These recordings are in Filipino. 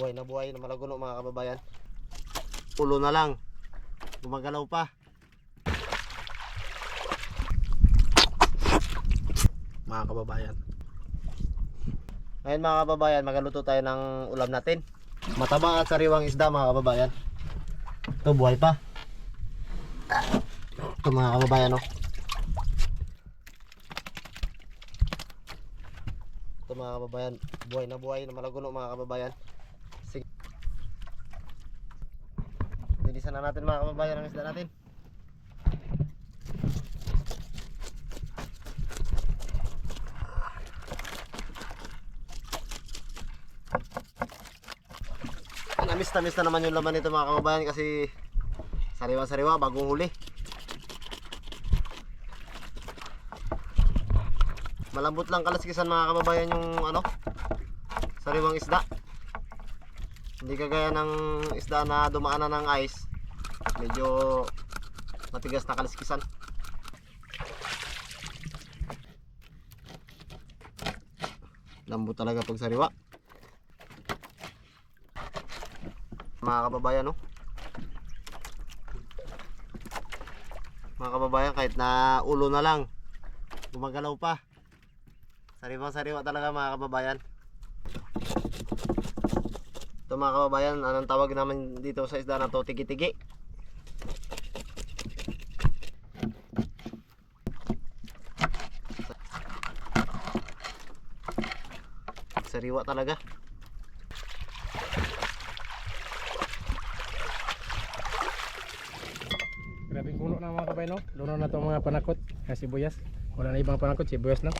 Buhay na buhay na malaguno mga kababayan. Ulo na lang. Gumagalaw pa. Mga kababayan. Ngayon mga kababayan, magaluto tayo ng ulam natin. Mataba at sariwang isda mga kababayan. Ito buhay pa. Ito mga kababayan oh. Ito mga kababayan, buhay na buhay na malaguno mga kababayan. Linisan na natin mga kababayan ang isda natin. Namis na miss na naman yung laman nito mga kababayan kasi sariwa-sariwa bagong huli. Malambot lang kalaskisan mga kababayan yung ano sariwang isda. Hindi kagaya ng isda na dumaan na ng ice. Medyo matigas na kalaskisan. Lambot talaga pag sariwa. Mga kababayan no. Mga kababayan kahit na ulo na lang gumagalaw pa. Sariwang sariwa talaga mga kababayan. Ito mga kababayan, anong tawag naman dito sa isda na to? Tigi-tigi. Sariwa talaga. Grabing puno na mga kabay no. Luno na itong mga panakot. Kaya sibuyas. Wala na ibang panakot, sibuyas lang.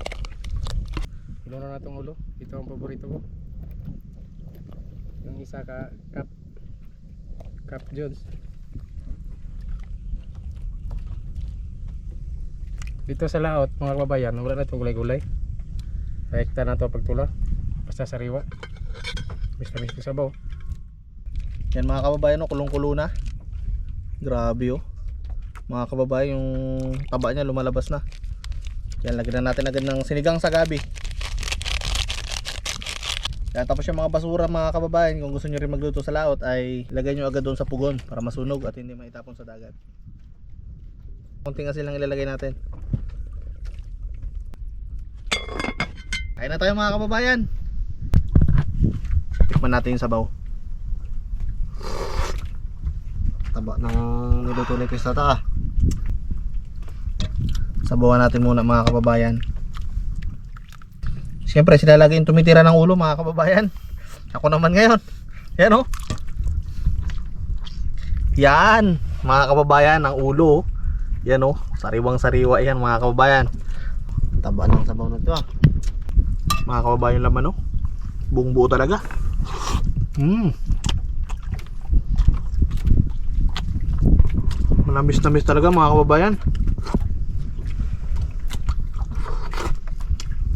Luno na itong ulo. Ito ang paborito ko. Yung isa ka Cap Cap Jones. Dito sa laot mga kababayan, wala na itong gulay-gulay. Rekta na ito pagtula. Basta sariwa. Mista-mista sabaw. Yan mga kababayan, no, kulong-kulo na. Grabe oh. Mga kababayan, yung taba niya lumalabas na. Yan, lagyan na natin agad ng sinigang sa gabi. Yan, tapos yung mga basura mga kababayan, kung gusto nyo rin magluto sa laot, ay lagay nyo agad doon sa pugon para masunog at hindi maitapon sa dagat. Konting asin lang ilalagay natin. Kain na tayo mga kababayan. Tikman natin yung sabaw. Taba ng niluto ni Kristata ah. Sabawan natin muna mga kababayan. Siyempre sila lagi yung tumitira ng ulo mga kababayan. Ako naman ngayon. Yan oh. Yan mga kababayan ang ulo. Yan oh. Sariwang sariwa yan mga kababayan. Taba ng sabaw na to ah. Mga kababayan laman oh. Buong buo talaga. Hmm. Malamis na miss talaga mga kababayan.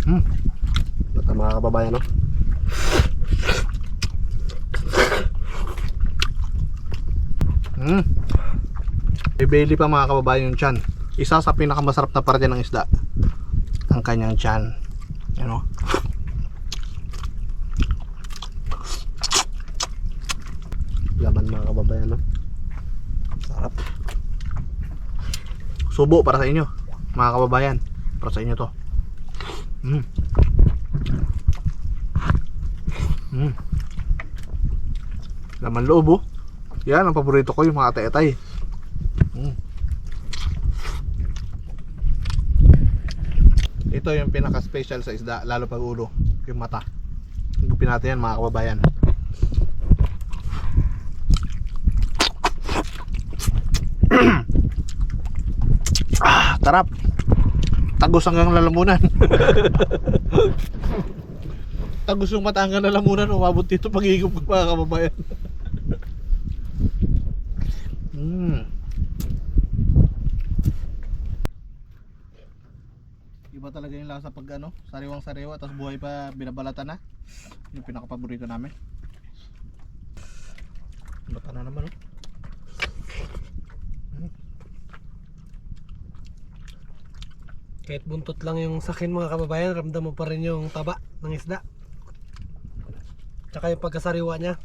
Hmm. Bata mga kababayan no. Hmm. May belly pa mga kababayan yung chan. Isa sa pinakamasarap na parte ng isda. Ang kanyang chan. Yan o. Laman mga kababayan no. Sarap. Subo para sa inyo, mga kababayan. Para sa inyo to. Mm. Mm. Laman loob oh. Yan ang paborito ko yung mga atay-atay. Mm. Ito yung pinaka-special sa isda, lalo pag ulo, yung mata. Gupin natin yan mga kababayan. Tarap. Tagos hanggang lalamunan. Tagos yung mata hanggang lalamunan. Umabot dito pag-igop ko mga kababayan. mm. Iba talaga yung lasa pag ano, sariwang sariwa tapos buhay pa binabalatan na. Yung pinaka-paborito namin. Bata na naman oh. Kahit buntot lang yung sakin mga kababayan, ramdam mo pa rin yung taba ng isda. Tsaka yung pagkasariwa niya.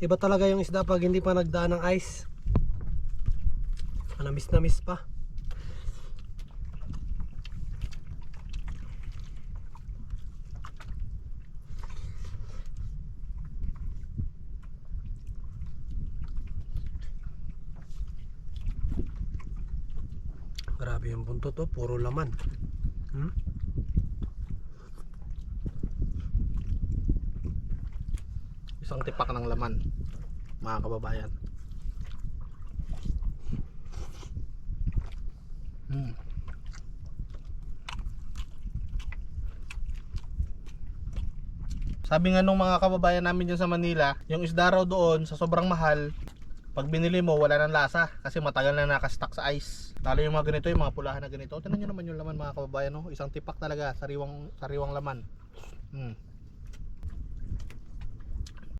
Iba talaga yung isda pag hindi pa nagdaan ng ice. Manamis na miss pa. Grabe yung buntot to, puro laman. Hmm? Isang tipak ng laman, mga kababayan. Hmm. Sabi nga nung mga kababayan namin dyan sa Manila, yung isda raw doon sa sobrang mahal, pag binili mo wala nang lasa kasi matagal na nakastock sa ice. Lalo yung mga ganito, yung mga pulahan na ganito. Tingnan nyo naman yung laman mga kababayan, no? isang tipak talaga, sariwang, sariwang laman. Hmm.